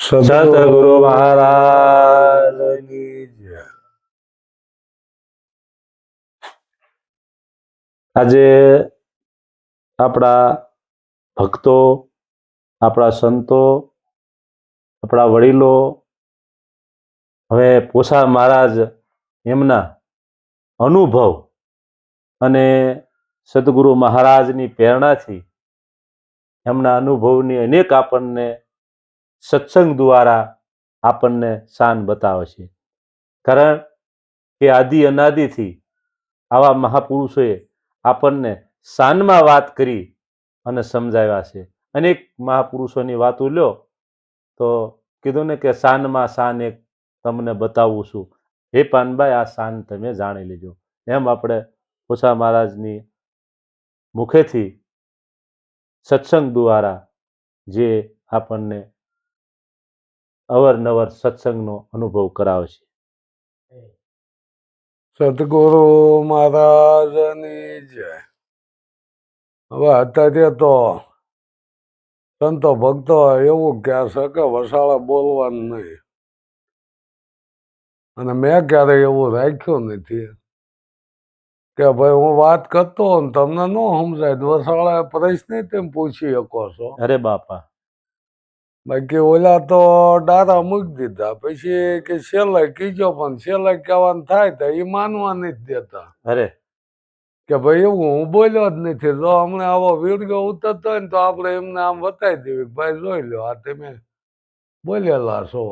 સતગુરુ મહારાજની. આજે આપણા ભક્તો, આપણા સંતો, આપણા વડીલો, હવે પોષા મહારાજ એમના અનુભવ અને સદગુરુ મહારાજની પ્રેરણાથી એમના અનુભવની અનેક આપણને સત્સંગ દ્વારા આપણને શાન બતાવે છે કારણ કે આદિ અનાદિથી આવા મહાપુરુષોએ આપણને શાનમાં વાત કરી અને સમજાવ્યા છે. અનેક મહાપુરુષોની વાતો લ્યો, તો કીધું ને કે શાનમાં શાન એક તમને બતાવું છું. હે પાનભાઈ, આ શાન તમે જાણી લેજો. એમ આપણે ઓછા મહારાજની મુખેથી સત્સંગ દ્વારા જે આપણને અવરનવર સત્સંગનો અનુભવ કરાવશે. સદગુરુ મહારાજની જય. હવે અત્યારે તો સંતો ભક્તો એવું કહે છે કે વસાળા બોલવાનું નહીં. અને મેં ક્યારેય એવું રાખ્યું નથી કે ભાઈ હું વાત કરતો તમને ન સમજાય વસાળે પ્રશ્ન તેમ પૂછી શકો છો? અરે બાપા. બાકી ઓલા તો ડારા મૂકી દીધા. પછી કે છેલ્લે કીજો પણ છેલ્લે કહેવાનું થાય તો એ માનવા નથી દેતા. અરે. કે ભાઈ એવું હું બોલ્યો જ નથી. જો હમણાં આવો વિરગો ઉતરતો હોય ને તો આપણે એમને આમ બતાવી દેવી કે ભાઈ જોઈ લો આ તમે બોલેલા છો.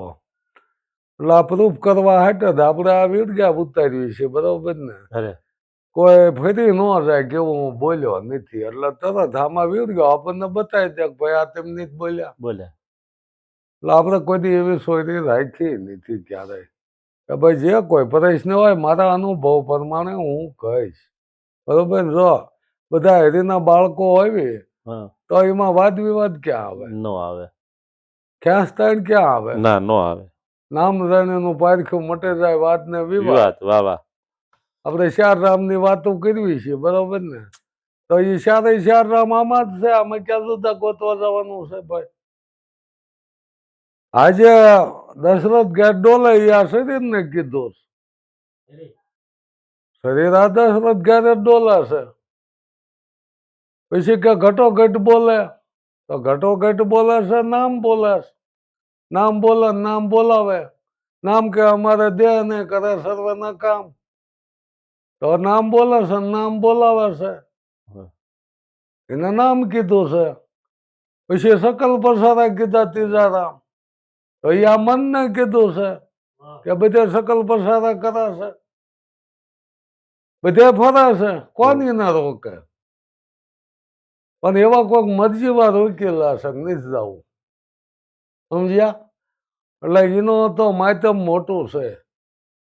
એટલે આ પ્રૂફ કરવા હાટે જ આપણે આ વિડીયા ઉતારવી છે બરોબર ને? અરે. કોઈ ફરી ન જાય કેવું હું બોલ્યો નથી. એટલે તરત આમાં વિરગો આપણને બતાવી દે કે ભાઈ આ તેમની જ બોલ્યા. બોલે એટલે આપણે કોઈ દી એવી સોયરી રાખી નથી ક્યારેય કે ભાઈ જે કોઈ પ્રશ્ન હોય મારા અનુભવ પ્રમાણે હું કહીશ. બરોબર? જો બધા હેરીના બાળકો હોય તો એમાં વાદ વિવાદ ક્યાં આવે? નો આવે. તાણ ક્યાં આવે? ના નો આવે. નામ રાણીનું પારખ્યું મટે જાય વાત ને વિવાદ વાહ વાહ. આપણે રામની વાતો કરવી છે બરોબર ને? તો એ ચારે ચાર રામ આમાં જ છે આમાં ક્યાં જુદા ગોતવા જવાનું છે ભાઈ? આજે દશરથ એ આ શરીરને કીધું છે. શરીર આ દશરથ ઘેર ડોલાશે ડોલે છે. પછી કે ઘટો ઘટ બોલે. તો ઘટો ઘટ બોલે છે નામ બોલે નામ બોલે નામ બોલાવે. નામ કે અમારે દેહ ને કરે સર્વના કામ. તો નામ બોલે છે નામ બોલાવે છે. એને નામ કીધું છે. પછી સકલ પ્રસારા કીધા ત્રીજા રામ તો અહીંયા મનને કીધું છે કે બધે સકલ પ્રસારા કરાશે છે. બધે ફરાશે છે. કોની ના રોકે? પણ એવા કોઈક મરજીવા રોકેલા છે નથી જવું. સમજ્યા? એટલે એનો તો માધ્યમ મોટું છે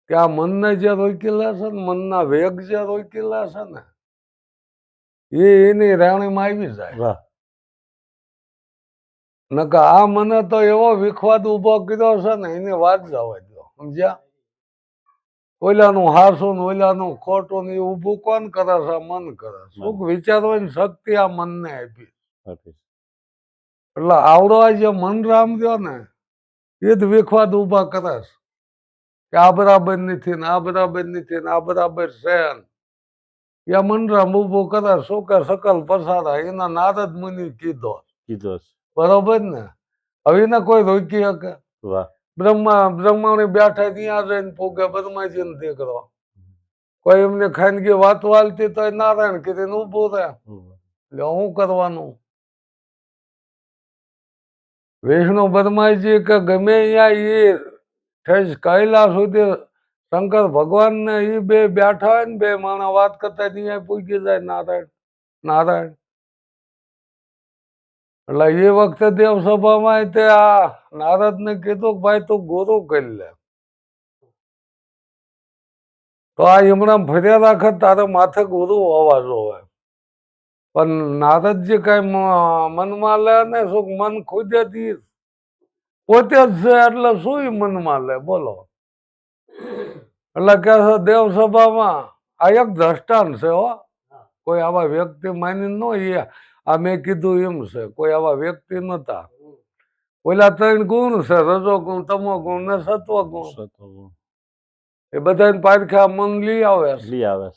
કે આ મનને જે રોકેલા છે ને મનના વેગ જે રોકેલા છે ને એ એની રાણીમાં આવી જાય. નકર આ મને તો એવો વિખવાદ ઊભો કીધો છે ને એની વાત જવા દો સમજ્યા? ઓલાનું હાસું ઓલાનું ખોટું એ ઊભું કોણ કરે છે? મન કરે સુખ વિચારવાની શક્તિ આ મનને આપી. એટલે આવડો આ જે મન રામ ગયો ને એ જ વિખવાદ ઊભા કરે છે. કે આ બરાબર નથી ને આ બરાબર નથી ને આ બરાબર છે. એ મનરામ ઊભું કરે શું કે સકલ પસારા એના નારદ મુનિ કીધો કીધો છે. બરોબર ને? હવે ને કોઈ રોકી શકે. બ્રહ્મા બ્રહ્માણી બેઠા ત્યાં રહીને ફૂગે બ્રહ્માજી ને દીકરો. કોઈ એમને ખાનગી વાત વાલતી તો નારાયણ કીધી ઊભું રહે એટલે શું કરવાનું? વિષ્ણુ બ્રહ્માજી કે ગમે અહીંયા એ ઠેસ કૈલા સુધી શંકર ભગવાન ને એ બે બેઠા હોય ને બે માણસ વાત કરતા ત્યાં પૂછી જાય નારાયણ નારાયણ. એટલે એ વખતે દેવ સભામાં તે આ નારદ ને કીધું કે ભાઈ તું ગુરુ કરી લે. તો આ હમણાં ફર્યા રાખે તારે માથે ગુરુ હોવા જોવે પણ નારદજી કઈ મનમાં લે ને શું મન ખુદે તીર પોતે જ છે એટલે શું મનમાં લે? બોલો. એટલે કે છે દેવ સભામાં આ એક દ્રષ્ટાંત છે હો. કોઈ આવા વ્યક્તિ માની ન આ મેં કીધું એમ છે કોઈ આવા વ્યક્તિ નતા. ઓલા ત્રણ ગુણ છે રજો ગુણ તમો ગુણ ને સત્વ ગુણ. એ બધા પારખા મન લઈ આવે લઈ આવે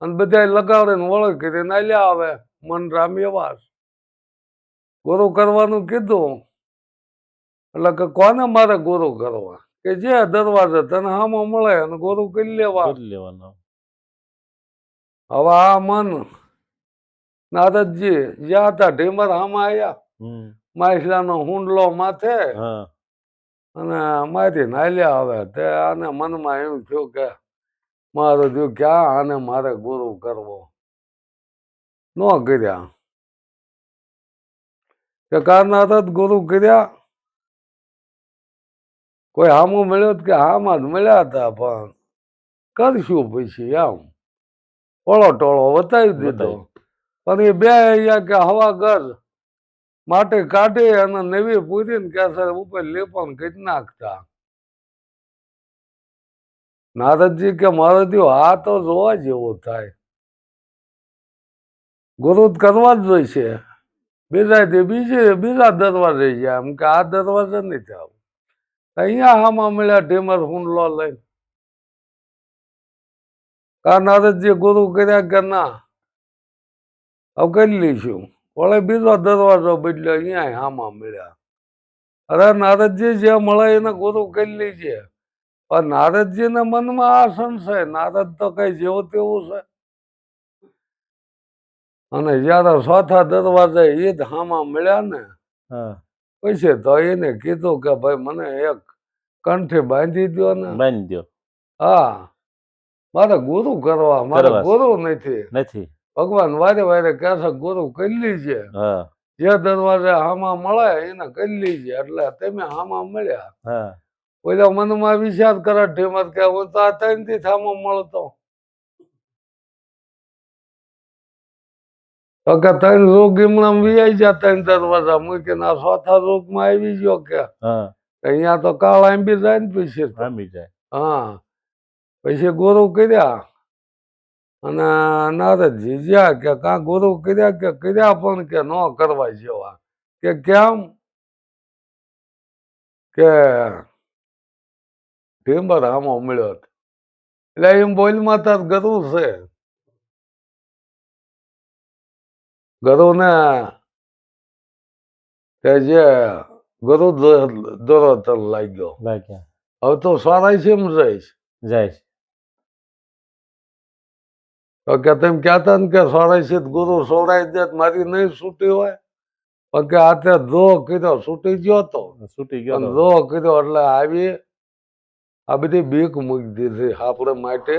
અને બધા લગાડે ને વળગ કરીને લે આવે. મન રામ એવા ગુરુ કરવાનું કીધું. એટલે કે કોને મારે ગુરુ કરવા? કે જે દરવાજે તને હામો મળે અને ગુરુ કરી લેવા. કરી લેવાનો. હવે આ મન નારદજી જ્યાં હતા ઢીમર હામાં આયા. હમ. માછલાનો હુંડલો માથે અને મારી નાલ્યા આવે તે આને મનમાં એમ થયું કે મારો જો ક્યાં આને મારે ગુરુ કરવો. ન કર્યા. કે કારના હતા ગુરુ કર્યા? કોઈ હામું મળ્યો કે હામાં જ મળ્યા હતા પણ કરશું પછી આમ ટોળો ટોળો બતાવી દીધો. પણ એ બે અહીંયા કે હવા ગર માટે કાઢી અને નવી પૂરીને કેસર ઉપર લેપન કરી નાખતા. નારદજી કે દીવ આ તો જોવા જેવો થાય. ગુરુ કરવા જ જોઈશે. બીજા તે બીજે, બીજા દરવાજે ગયા એમ કે, આ દરવાજે નહીં જાવ અહીંયા હામાં મળ્યા ઢીમર હુંડલો લઈને. કા નારદજી ગુરુ કર્યા કે ના? હવે કરી લઈશું. વળે બીજો દરવાજો બદલ્યો અહીંયા આમાં મળ્યા. અરે નારદજી જે મળે એને ગુરુ કરી લીજે. પણ નારદજીના મનમાં આ સંશય નારદ તો કઈ જેવું તેવું છે. અને જયારે ચોથા દરવાજે એ જ હામાં મળ્યા ને હા. પછી તો એને કીધું કે ભાઈ મને એક કંઠી બાંધી દો ને. બાંધી દો હા. મારે ગુરુ કરવા મારે ગુરુ નથી. નથી. ભગવાન વારે વારે કહે છે ગુરુ કલ્લી છે જે દરવાજે હામાં મળે એને કરી છે એટલે તમે હામાં મળ્યા. પેલા ઓલા મનમાં વિચાર કરે ઢીમત કે હું તો આ ત્રણથી હામાં મળતો. તો કે ત્રણ રોગ એમણામ વિયાઈ જા ત્રણ દરવાજા મૂકીને આ ચોથા રોગમાં આવી ગયો કે. અહીંયા તો કાળ આંબી જાય ને પછી આંબી જાય. હા. પછી ગુરુ કર્યા. અને નારદજી જ્યાં કે કાં ગુરુ કર્યા કે કર્યા પણ કે ન કરવા જેવા. કે કેમ? કે ટીમ્બર આમાં મળ્યો. એટલે એમ બોલમાં તાર ગરુ છે. ગરુ ને તે જે ગરુ દોરો તર લાગ્યો. હવે તો સારા છે એમ રહીશ જાય છે. તો કે તેમ કહેતા ને કે સોળાશી ગુરુ સોળાઈ દે મારી નહીં છૂટી હોય. પણ કે તે ધો કીધો છૂટી ગયો તો. છૂટી ગયો ધો કીધો એટલે આવી આ બધી બીક મૂકી દીધી આપણે માટે.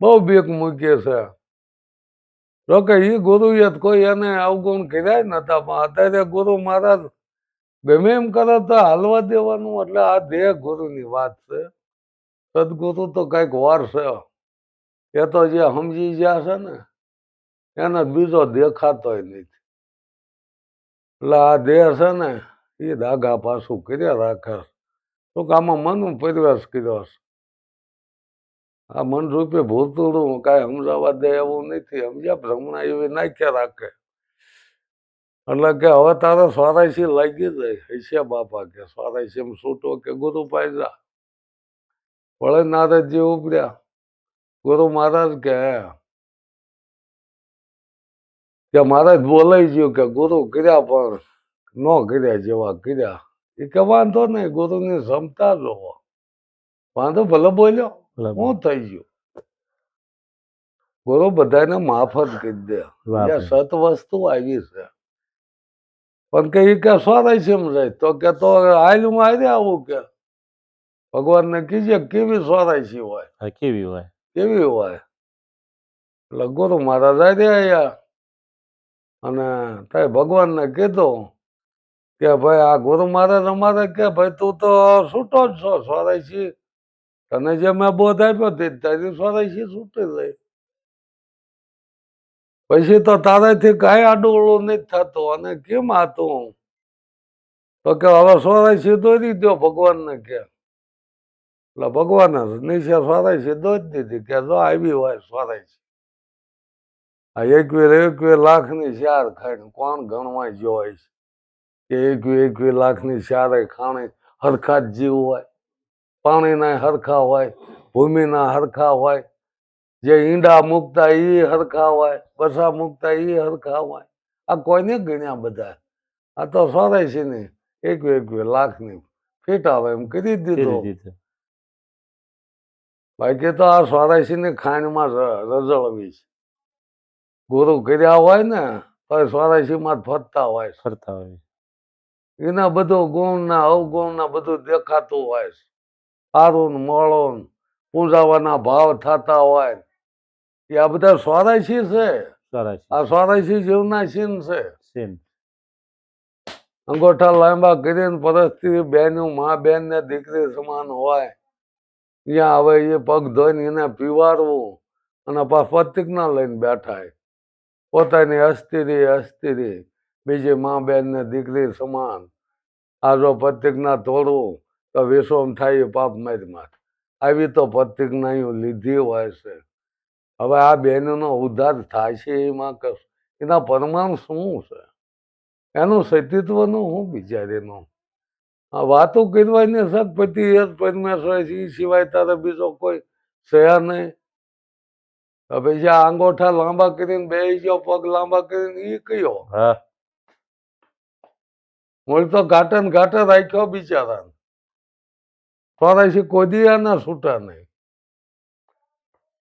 બહુ બીક મૂકીએ છે. તો કે એ ગુરુએ કોઈ એને અવગુણ કર્યા નતા પણ અત્યારે ગુરુ મહારાજ ગમે એમ કરે તો હાલવા દેવાનું એટલે આ દેહ ગુરુની વાત છે. સદગુરુ તો કંઈક વાર છે. એ તો જે સમજી ગયા છે ને, એને બીજો દેખાતોય નથી. એટલે આ દેહ છે ને, એ ધાગા પાછું કર્યા રાખે તો કે આમાં મનનું પરિવેશ કર્યો છે. આ મન રૂપે ભૂતળું કાંઈ સમજાવવા દે એવું નથી. સમજ્યા ભ્રમણા એવી નાખ્યા રાખે. એટલે કે હવે તારે સ્વારાયસી લાગી જાય હૈસ્યા બાપા કે સ્વરાશી છૂટો કે ગુરુ પાયજા વળે નારદજી ઉપડ્યા. ગુરુ મહારાજ કે કે મહારાજ બોલાઈ ગયું કે ગુરુ કર્યા પણ ન કર્યા જેવા કર્યા. એ કે વાંધો નહીં ગુરુની ક્ષમતા જોવો. વાંધો ભલે બોલ્યો હું થઈ ગયું. ગુરુ બધાને માફ જ કરી દે. સત વસ્તુ આવી છે. પણ કે એ કે સોરાય છે જાય તો કે તો આયલું હારે આવું કે. ભગવાનને કીજે કેવી સોરાય છે હોય? કેવી હોય? કેવી હોય? લગો તો મારા હારે આવ્યા અને તારે ભગવાનને કીધું કે ભાઈ, આ ગુરુ મહારાજ અમારે કે ભાઈ, તું તો છૂટો જ છો સોરાયસી તને જે મેં બોધ આપ્યો તે તારી સોરાયસી છૂટી જાય પછી તો તારાથી કાંઈ આડું નથી થતું. અને કેમ હતું તો? કે હવે સોરાયસી દોરી દો ભગવાનને કે. એટલે ભગવાને નીચે દો જ દીધી કે જો આવી હોય સોરાયસી આ એકવીર એકવીર લાખની ચાર ખાઈને કોણ ગણવા જોય છે? કે એકવી એકવી લાખની ચારે ખાણે હરખા જીવ હોય, પાણીના હરખા હોય, ભૂમિના હરખા હોય, જે ઈંડા મૂકતા એ હરખા હોય, બસા મૂકતા એ હરખા હોય, આ કોઈને ગણ્યા બધા? આ તો સોરાય છે ને એકવી એકવી લાખની ફીટ આવે એમ કરી દીધું. બાકી તો આ સોરાયસી ની ખાંડમાં ર- રઝળવી છે. ગુરુ કર્યા હોય ને તો સોરાયસી ફરતા હોય. ફરતા હોય. એના બધું ગુણ ના અવગુણ ના બધું દેખાતું હોય. સારું ને પૂજાવાના ભાવ થતા હોય. એ આ બધા સ્વારાશી છે? આ સ્વારાશી જીવના સીન છે? અંગોઠા લાંબા કરીને પરિસ્થિતિ બેનું મા બેન ને દીકરી સમાન હોય. ત્યાં હવે એ પગ ધોઈને એને પીવારવું અને પાછા પ્રતિજ્ઞા લઈને બેઠા છે. પોતાની અસ્થિરી અસ્થિરી, બીજી મા બેન ને દીકરી સમાન. આ જો પ્રતિજ્ઞા તોડવું તો વિશ્વમ થાય પાપ મારી માથ. આવી તો પ્રતિજ્ઞાઓ લીધી હોય છે. હવે આ બેનનો ઉદ્ધાર થાય છે એમાં કશ? એના પરમાણુ શું છે? એનું સતીત્વનું હું બિચારીનું વાતો કરવાની સદપતિ પરમેશ્વર છે એ સિવાય તારે બીજો કોઈ સયા નહીં. હવે જે આંગોઠા લાંબા કરીને બે ગયો પગ લાંબા કરીને એ કયો? હા. તો ઘાટન ઘાટે રાખ્યો બિચારા ચોરાશી કોદિયા ના છૂટે નહીં.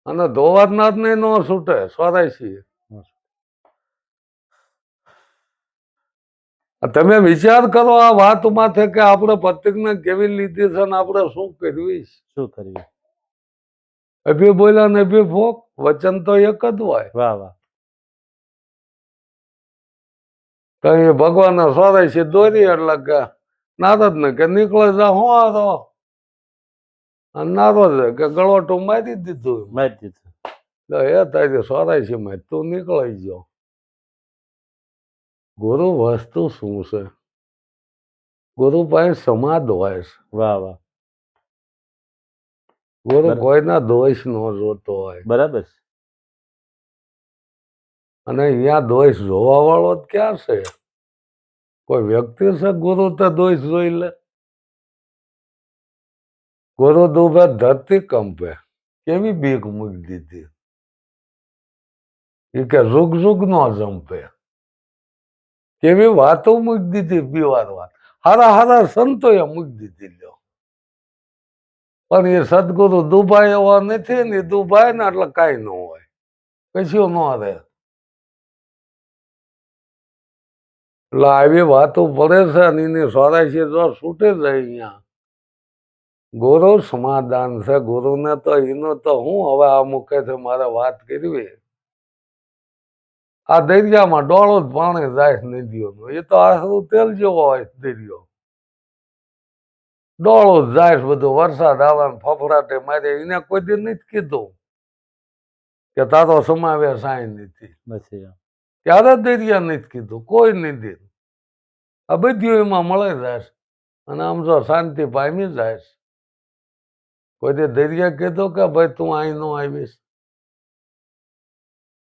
અને ધોવારનાથ ને ન છૂટે ચોરાશી તમે વિચાર કરો આ વાત માથે કે આપણે પ્રતિજ્ઞા કેવી લીધી છે ને આપણે શું કરવી શું કરવી અભી બોલ્યા ને અભી ફોક વચન તો એક જ હોય. વાહ વાહ. કઈ ભગવાન સોરે છે દોરી એટલે કે નારદ ને કે નીકળે જા હું આ તો અને નારદ કે ગળોટું મારી દીધું. મારી દીધું. એ તારી સોરાય છે મારી તું નીકળી ગયો ગુરુ વસ્તુ શું છે? ગુરુ પાસે સમાધ હોય છે. વાહ વાહ. ગુરુ. કોઈના દોષ નો જોતો હોય. બરાબર છે. અને અહીંયા દોષ જોવા વાળો જ ક્યાં છે? કોઈ વ્યક્તિ છે ગુરુ તો દોષ જોઈ લે? ગુરુ દુભે ધરતી કંપે. કેવી બીક મૂકી દીધી? એ કે ઝુગ ઝુગ નો જંપે. કેવી વાતો મૂકી દીધી પીવાર વાત હારા હારા સંતોએ મૂકી દીધી લ્યો. પણ એ સદગુરુ દુભાઈ એવા નથી ને દુભાઈ ને એટલે કાંઈ ન હોય. કશું ન રહે. એટલે આવી વાતો પડે છે અને એની છે જો છૂટે જ અહીંયા. ગુરુ સમાધાન છે. ગુરુને તો એનો તો હું હવે આ મૂકે છે મારે વાત કરવી. આ દરિયામાં ડોળો જ પાણી જાય નદીઓનું. એ તો આખરું તેલ જેવો હોય દરિયો. ડોળો જ જાય બધો. વરસાદ આવવાનું ફફડાટે મારે. એને કોઈ દી નથી કીધું કે તારો સમાવેશ આય નથી. ત્યારે દરિયા નથી કીધું? કોઈ નથી આ બધું એમાં મળે જાય અને આમ જો શાંતિ પામી જાય કોઈ દી દરિયા કીધો કે ભાઈ તું અહીં નો આવીશ?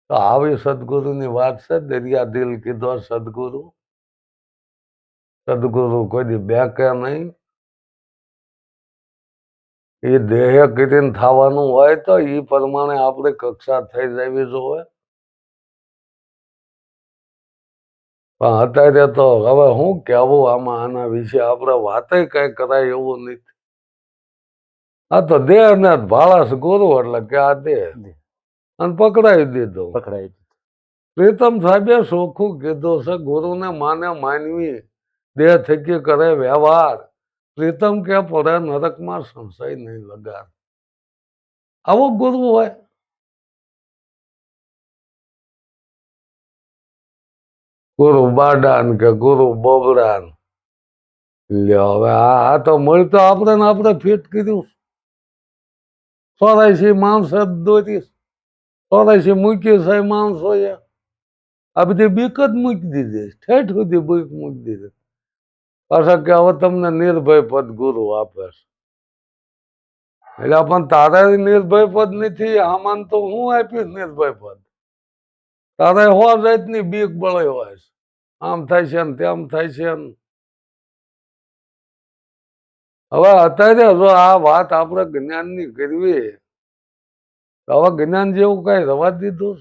તો આવી સદગુરુની વાત છે દરિયા દિલ કીધો સદગુરુ. સદગુરુ કોઈ દી બે કે નહીં. એ દેહ કીધીને થવાનું હોય તો એ પ્રમાણે આપણે કક્ષા થઈ જવી જોઈએ. પણ અત્યારે તો હવે હું કહેવું આમાં આના વિશે, આપણે વાતે કઈ કરાય એવું નથી. આ તો દેહ ને ભાળસ ગુરુ એટલે કે આ દેહ. અને પકડાવી દીધો. પકડાવી પ્રીતમ સાહેબે ચોખ્ખું કીધું છે ગુરુને માને માનવી દેહ થકી કરે વ્યવહાર. પ્રીતમ કે પડે નરકમાં સંશય નહીં લગાડ. આવો ગુરુ હોય. ગુરુ બાડાન કે ગુરુ બોબડાન. લ્યો હવે આ તો મળી તો આપણે ને આપણે ફિટ કર્યું. ચોરાશી માણસ જ ચોરાશી મૂકી છે આ બધી બીક જ મૂકી દીધી ઠેઠ સુધી બીક મૂકી દીધી. પાછા કે હવે તમને નિર્ભય પદ ગુરુ આપે એટલે પણ તારે નિર્ભય પદ નથી આમાં તો હું આપીશ નિર્ભય પદ? તારે હો જાતની બીક બળે હોય છે. આમ થાય છે ને તેમ થાય છે હવે અત્યારે જો આ વાત આપણે જ્ઞાનની કરવી હવે જ્ઞાન જેવું કઈ રવા દીધું?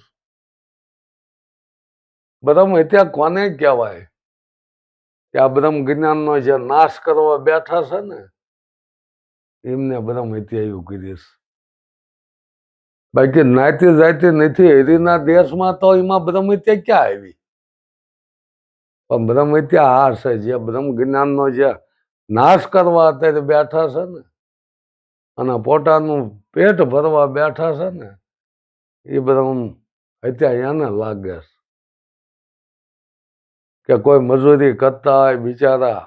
બ્રહ્મ હત્યા કોને કહેવાય? કે આ બ્રહ્મ જ્ઞાનનો જે નાશ કરવા બેઠા છે ને, એમને બ્રહ્મ હત્યા એવું કરીશ બાકી નાતી જાતિ નથી, હરીના દેશમાં તો એમાં બ્રહ્મ ક્યાં આવી? પણ બ્રહ્મ આ છે, જે બ્રહ્મ જ્ઞાનનો જે નાશ કરવા અત્યારે બેઠા છે ને અને પોતાનું પેટ ભરવા બેઠા છે ને, એ બધા હત્યા એને લાગે છે કે કોઈ મજૂરી કરતા હોય બિચારા,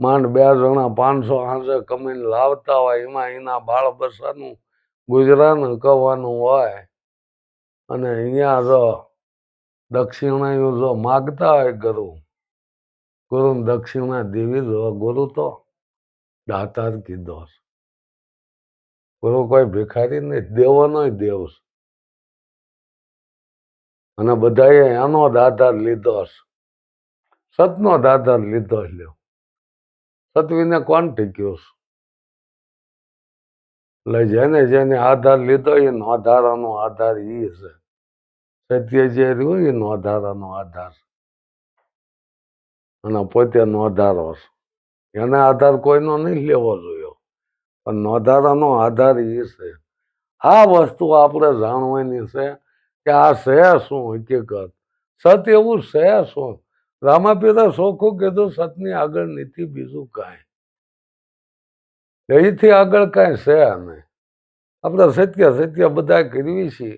માંડ બે જણા પાંચસો આંસે કમીને લાવતા હોય, એમાં એના બાળ બસવાનું ગુજરાન કરવાનું હોય અને અહીંયા જો દક્ષિણાયું જો માગતા હોય ગુરુ ગુરુ દક્ષિણા દેવી જો ગુરુ તો દાતાર કીધો છે. ગુરુ કોઈ ભિખારી નહીં દેવોનો દેવ છે. અને બધાએ એનો જ આધાર લીધો છે સતનો જ આધાર લીધો છે લ્યો. સતવીને કોણ ટીક્યો છે? એટલે જેને જેને આધાર લીધો એ નોંધારાનો આધાર ઈ છે. સત્ય જે રહ્યું એ નોંધારાનો આધાર. અને પોતે નોંધારો છે. એને આધાર કોઈનો નહીં લેવો જોઈએ. પણ નોંધારાનો આધાર એ છે. આ વસ્તુ આપણે જાણવાની છે કે આ છે શું હકીકત? સત એવું છે શું? રામાપિતા સોખું કીધું, સતની આગળ નથી બીજું કાંઈ. અહીંથી આગળ કાંઈ છે નહીં આપણે સત્ય સત્ય બધા કરવી છીએ,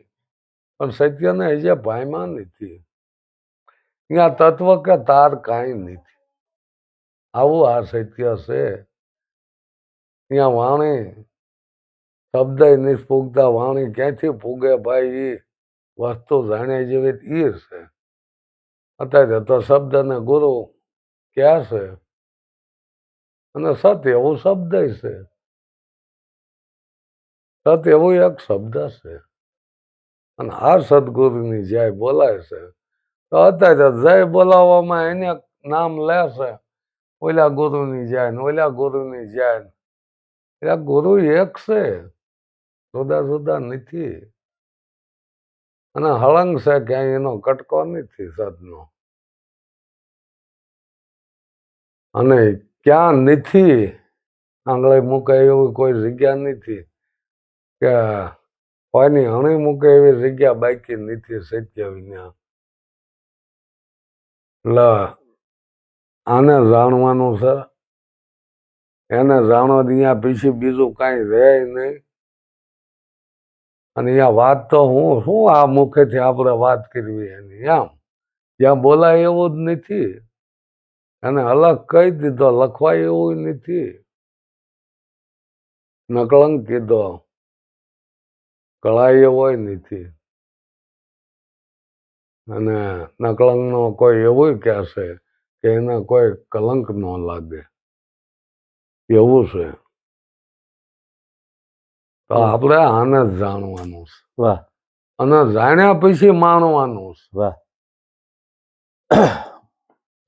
પણ સત્યને હજી ભાઈમાં નથી. અહીંયા તત્વ કે તાર કાંઈ નથી. આવું આ સત્ય છે. અહીંયા વાણી, શબ્દ નિષ્ફૂગતા વાણી ક્યાંથી ફૂગે ભાઈ એ વસ્તુ જાણ્યા જેવી એ છે. અત્યારે તો શબ્દને ગુરુ ક્યાં છે? અને સત્ય એવું શબ્દ છે. સત્ય એવું એક શબ્દ છે. અને આ સદગુરુની જય બોલાય છે. તો અત્યારે જય બોલાવવામાં એને નામ લે છે. ઓલા ગુરુની જય ઓલા ગુરુની જય એટલે ગુરુ એક છે. જુદા જુદા નથી. અને હળંગ છે ક્યાંય એનો કટકો નથી સદનો અને ક્યાં નથી, આંગળે મૂકે એવી કોઈ જગ્યા નથી. કે કોઈની હણી મૂકે એવી જગ્યા બાકી નથી સત્ય વિના. એટલે આને જાણવાનું છે. એને જાણો અહીંયા પીછી બીજું કાંઈ રહે નહીં. અને અહીંયા વાત તો હું શું આ મુખેથી આપણે વાત કરવી એની આમ ત્યાં બોલાય એવું જ નથી. એને અલગ કહી દીધો, લખવાય એવું નથી. નકળંક કીધો. કળાય એવો નથી. અને નકળંગનો કોઈ એવું કહેશે કે એને કોઈ કલંક ન લાગે. એવું છે. તો આપણે આને જ જાણવાનું છે. વાહ. અને જાણ્યા પછી માણવાનું છે. વાહ.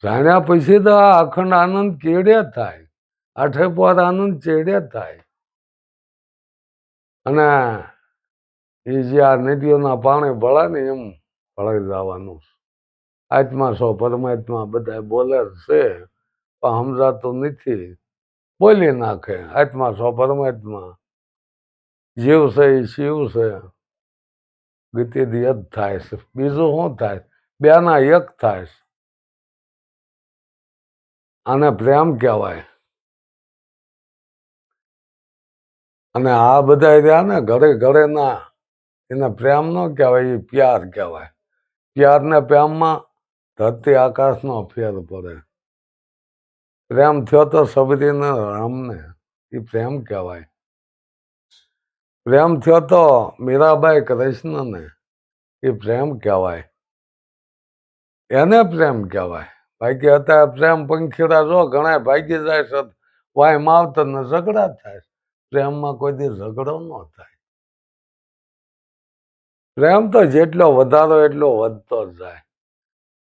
જાણ્યા પછી તો આ અખંડ આનંદ કેડે થાય? આઠે પોર આનંદ ચેડે થાય? અને એ જે આ નદીઓના પાણી ભળે ને એમ ભળાઈ જવાનું છે. આત્મા છો પરમાત્મા બધા બોલે છે. પણ સમજાતું નથી. બોલી નાખે આત્મા છો પરમાત્મા. જીવ છે એ શિવ છે. ગતિથી યજ થાય છે. બીજું શું થાય? બેના એક થાય છે. આને પ્રેમ કહેવાય. અને આ બધા રહ્યા ને ઘરે ઘરે ના, એને પ્રેમ ન કહેવાય એ પ્યાર કહેવાય. પ્યાર ને પ્રેમમાં ધરતી આકાશનો ફેર પડે. પ્રેમ થયો તો સબરીને રામને, એ પ્રેમ કહેવાય. પ્રેમ થયો તો મીરાબાઈ કૃષ્ણને એ પ્રેમ કહેવાય. એને પ્રેમ કહેવાય. બાકી અત્યારે પ્રેમ પંખીડા જો ઘણા ભાગી જાય છે, વાય માવતર ને ઝઘડા થાય. પ્રેમમાં કોઈ દી ઝઘડો ન થાય. પ્રેમ તો જેટલો વધારો એટલો વધતો જાય.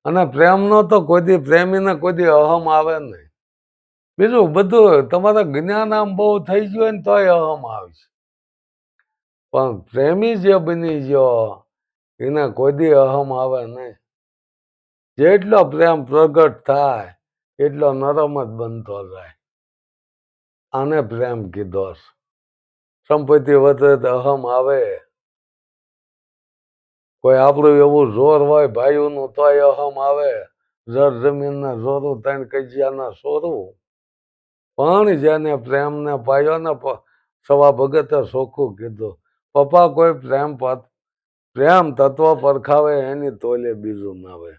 અને પ્રેમનો તો કોઈ દી પ્રેમીને કોઈ દી અહમ આવે નહીં. બીજું બધું તમારે જ્ઞાન બહુ થઈ ગયું હોય ને તોય અહમ આવશે પણ પ્રેમી જે બની ગયો, એને કોઈ અહમ આવે નહીં. જેટલો પ્રેમ પ્રગટ થાય, એટલો નરમ જ બનતો જાય. આને પ્રેમ કીધો સંપત્તિ વધે તો અહમ આવે. કોઈ આપણું એવું જોર હોય, ભાઈઓનું તોય અહમ આવે. જર જમીનના જોરું, ત્રણ કજિયાના સોરું. પણ જેને પ્રેમને પાયો ને સવા ભગતે સોખું કીધું, પપ્પા, કોઈ પ્રેમ પ્રેમ તત્વ પરખાવે એની તોલે બીજું ના આવે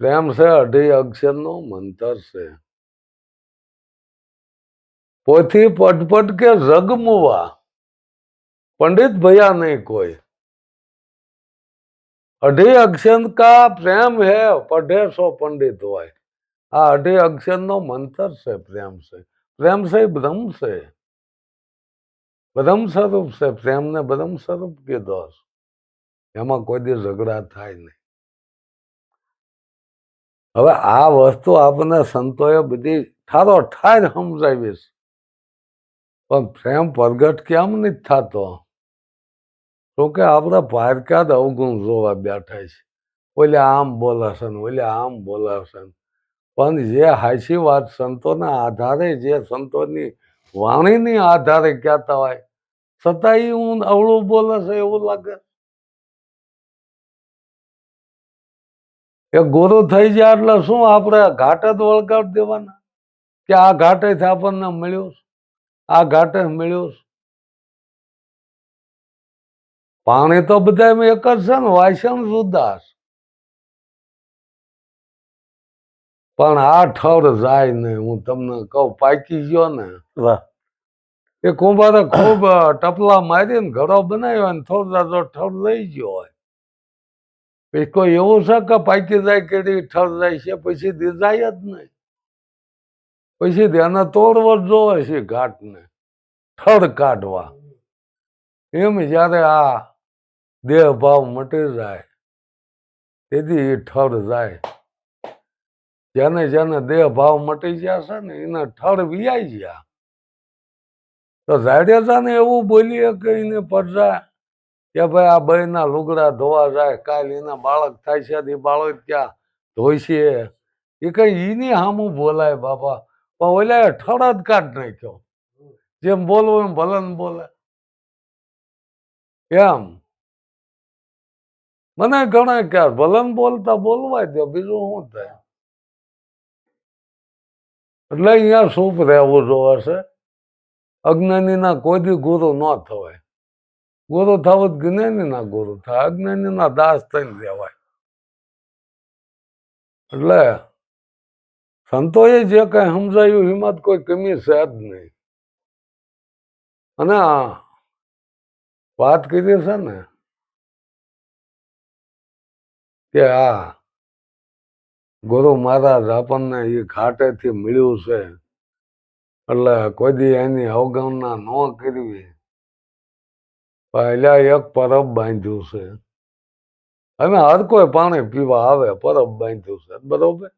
પ્રેમ છે અઢી અક્ષરનું, મંતર છે. પોથી પટપટ કે જગમુવા પંડિત ભૈયા નહીં કોઈ. અઢી અક્ષર કા પ્રેમ હે પઢે સો પંડિત હોય. આ અઢી અક્ષરનો મંતર છે, પ્રેમ છે. પ્રેમ છે બ્રહ્મ છે. બ્રહ્મ સ્વરૂપ છે, પ્રેમને બ્રહ્મ સ્વરૂપ કીધો એમાં કોઈ દી ઝઘડા થાય નહીં. હવે આ વસ્તુ આપણને સંતોએ બધી ઠારો ઠાર સમજાવી પણ પ્રેમ પ્રગટ કેમ નથી થતો? તો કે આપણે પારકા જ અવગુણ જોવા બેઠા છે? ઓલે આમ બોલાશે ને ઓલે આમ બોલાશે ને. પણ જે હાચી વાત સંતોના આધારે, જે સંતોની વાણીની આધારે કહેતા હોય, છતાંય હું અવળું બોલે છે એવું લાગે. એ ગુરુ થઈ જાય એટલે શું આપણે ઘાટે જ વળગાડ દેવાના? કે આ ઘાટેથી આપણને મળ્યું આ ઘાટે મળ્યું. પાણી તો બધા એક જ છે ને, વાસણ જુદા પણ આ ઠર જાય ને હું તમને કહું પાકી ગયો ને. વાહ. એ કુંભારે ખૂબ ટપલા મારીને ઘરો બનાવ્યો ને થોડા જો ઠર લઈ ગયો હોય. પછી કોઈ એવું છે કે પાકી જાય કેડી ઠર જાય છે પછી દીધાય જ નહીં. પછી તેને તોડવો જ જોવે છે ઘાટને. ઠર કાઢવા. એમ જ્યારે આ દેહ ભાવ મટી જાય તેથી એ ઠર જાય. જેને જેને દેહ ભાવ મટી ગયા છે ને, એને ઠર વિયાઈ ગયા. તો જાડેજાને એવું બોલીએ કે પરજા કે ભાઈ આ બહેના લુગડા ધોવા જાય, કાલ એના બાળક થાય છે એ બાળક ક્યાં ધોઈશે એ કઈ એની સામું બોલાય બાપા. પણ ઓલા ઠર જ કાઢ નાખ્યો. જેમ બોલવું એમ ભલે બોલે. એમ. મને ઘણા ક્યાં ભલન બોલતા બોલવાય દો બીજું શું થાય? એટલે અહીંયા શું રહેવું જોવાશે અજ્ઞાનીના કોઈ દી ગુરુ ન થવાય. ગુરુ થવું જ જ્ઞાનીના ગુરુ થાય. અજ્ઞાનીના દાસ થઈને રહેવાય. એટલે સંતોએ જે કઈ સમજાયું, એમાં કોઈ કમી છે જ નહીં. અને વાત કરી છે ને, કે આ ગુરુ મહારાજ આપણને એ ઘાટેથી મળ્યું છે. એટલે કોઈ દી એની અવગણના ન કરવી. પહેલા એક પરબ બાંધ્યું છે. અને હર કોઈ પાણી પીવા આવે પરબ બાંધ્યું છે, બરોબર?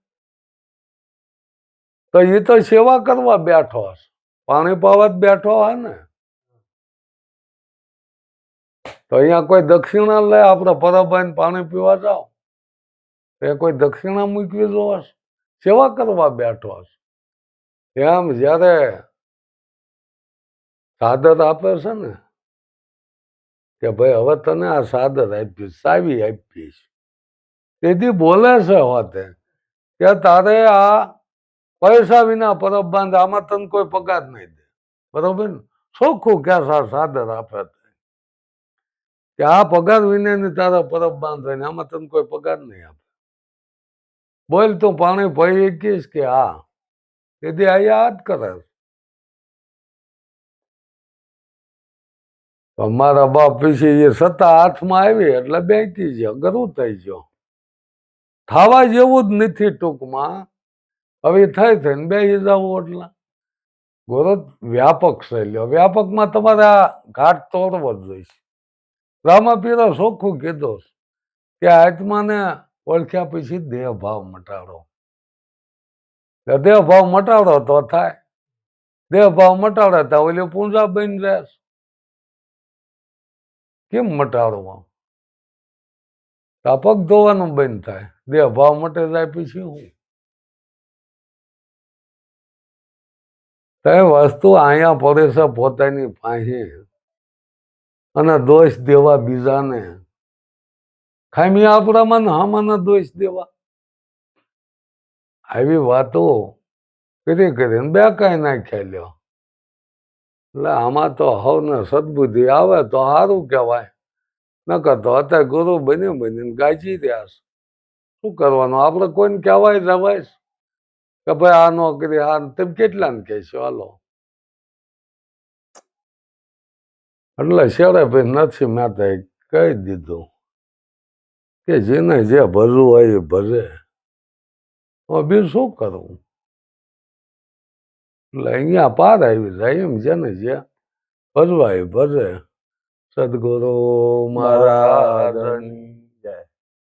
તો એ તો સેવા કરવા બેઠો હશે. પાણી પાવા જ બેઠો હોય ને? તો અહીંયા કોઈ દક્ષિણા લે, આપણે પરબ બાંધ પાણી પીવા જાઓ. એ કોઈ દક્ષિણા મૂકવી જોવે છે? સેવા કરવા બેઠો હશે એમ જ્યારે સાદર આપે છે ને, કે ભાઈ હવે તને આ સાદર આપીશ સાવી આપીશ તેથી બોલે છે હોતે કે તારે આ પૈસા વિના પરબ બાંધ આમાં તને કોઈ પગાર નહીં દે. બરોબર ને? ચોખ્ખું સા સાદર આપે. કે આ પગાર વિનાની તારા પરબ બાંધ હોય ને આમાં તને કોઈ પગાર નહીં આપે. બોલ તો પાણી ભાઈ કીશ કે હા? તેથી આ યાદ કરે છે. અમારા બાપ વિશે એ સત્તા હાથમાં આવી એટલે બેંકી ગયો ગરું થઈ ગયો. થવા જેવું જ નથી ટૂંકમાં. હવે થઈ થઈને બેસી જવું એટલે. ગોરો, વ્યાપક શૈલ્યો વ્યાપકમાં તમારે આ ઘાટ તોડવો જ જોઈશે. રામાપીરા ચોખ્ખું કીધો છે કે આત્માને ઓળખ્યા પછી દેહ ભાવ મટાડો. દેહ ભાવ મટાડો તો થાય. દેહ ભાવ મટાડે તો ઓલી પૂંજા બની રહેશ. કેમ મટાડવા તાપક ધોવાનું બંધ થાય. દેહ ભાવ મટે જાય પછી હું તે વસ્તુ અહીંયા પડે છે પોતાની પાસે અને દોષ દેવા બીજાને ખામી આપણામાં હામાના દોષ દેવા. આવી વાતો કરી કરીને બે કાંઈ નાખ્યા લ્યો. એટલે આમાં તો હવને સદબુદ્ધિ આવે તો સારું કહેવાય. નકર તો અત્યારે ગુરુ બની બનીને ગાજી રહ્યા છે. શું કરવાનું? આપણે કોઈને કહેવાય જવાય કે ભાઈ આ નોકરી આ તમે કેટલાને કહેશો? હાલો. એટલે શેરે ભાઈ નથી મેં તો કહી દીધું. કે જેને જે ભરવું હોય એ ભરે. બીજું શું કરવું એટલે અહીંયા પાર આવી જાય એમ જેને જે ભરવા એ ભરે. સદગુરુ મહારાજ